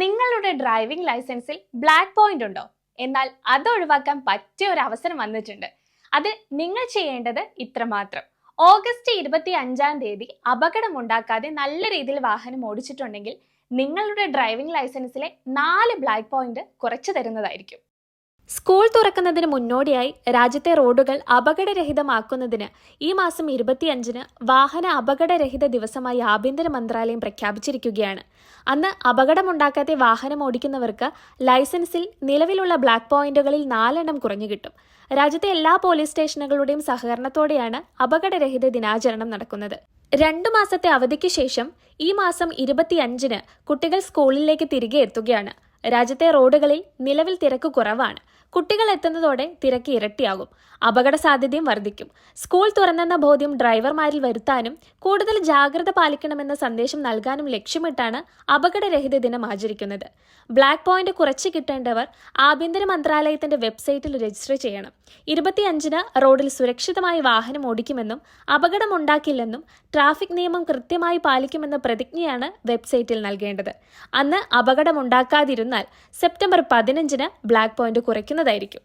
നിങ്ങളുടെ driving ലൈസൻസിൽ black point ഉണ്ടോ? എന്നാൽ അത് ഒഴിവാക്കാൻ പറ്റിയ ഒരു അവസരം വന്നിട്ടുണ്ട്. അത് നിങ്ങൾ ചെയ്യേണ്ടത് ഇത്രമാത്രം. ഓഗസ്റ്റ് ഇരുപത്തി അഞ്ചാം തീയതി അപകടമുണ്ടാക്കാതെ നല്ല രീതിയിൽ വാഹനം ഓടിച്ചിട്ടുണ്ടെങ്കിൽ നിങ്ങളുടെ ഡ്രൈവിംഗ് ലൈസൻസിലെ നാല് ബ്ലാക്ക് പോയിന്റ് കുറച്ചു തരുന്നതായിരിക്കും. സ്കൂൾ തുറക്കുന്നതിന് മുന്നോടിയായി രാജ്യത്തെ റോഡുകൾ അപകടരഹിതമാക്കുന്നതിന് ഈ മാസം ഇരുപത്തിയഞ്ചിന് വാഹന അപകടരഹിത ദിവസമായി ആഭ്യന്തര മന്ത്രാലയം പ്രഖ്യാപിച്ചിരിക്കുകയാണ്. അന്ന് അപകടമുണ്ടാക്കാതെ വാഹനം ഓടിക്കുന്നവർക്ക് ലൈസൻസിൽ നിലവിലുള്ള ബ്ലാക്ക് പോയിന്റുകളിൽ നാലെണ്ണം കുറഞ്ഞു കിട്ടും. രാജ്യത്തെ എല്ലാ പോലീസ് സ്റ്റേഷനുകളുടെയും സഹകരണത്തോടെയാണ് അപകടരഹിത ദിനാചരണം നടക്കുന്നത്. രണ്ടു മാസത്തെ അവധിക്ക് ശേഷം ഈ മാസം ഇരുപത്തിയഞ്ചിന് കുട്ടികൾ സ്കൂളിലേക്ക് തിരികെ എത്തുകയാണ്. രാജ്യത്തെ റോഡുകളിൽ നിലവിൽ തിരക്ക് കുറവാണ്. കുട്ടികൾ എത്തുന്നതോടെ തിരക്ക് ഇരട്ടിയാകും. അപകട സാധ്യതയും വർദ്ധിക്കും. സ്കൂൾ തുറന്നെന്ന ബോധ്യം ഡ്രൈവർമാരിൽ വരുത്താനും കൂടുതൽ ജാഗ്രത പാലിക്കണമെന്ന സന്ദേശം നൽകാനും ലക്ഷ്യമിട്ടാണ് അപകടരഹിത ദിനം ആചരിക്കുന്നത്. ബ്ലാക്ക് പോയിന്റ് കുറച്ച് കിട്ടേണ്ടവർ ആഭ്യന്തര മന്ത്രാലയത്തിന്റെ വെബ്സൈറ്റിൽ രജിസ്റ്റർ ചെയ്യണം. ഇരുപത്തിയഞ്ചിന് റോഡിൽ സുരക്ഷിതമായി വാഹനം ഓടിക്കുമെന്നും അപകടമുണ്ടാക്കില്ലെന്നും ട്രാഫിക് നിയമം കൃത്യമായി പാലിക്കുമെന്ന പ്രതിജ്ഞയാണ് വെബ്സൈറ്റിൽ നൽകേണ്ടത്. അന്ന് അപകടമുണ്ടാക്കാതിരുന്നാൽ സെപ്റ്റംബർ പതിനഞ്ചിന് ബ്ലാക്ക് പോയിന്റ് കുറയ്ക്കുന്നതായിരിക്കും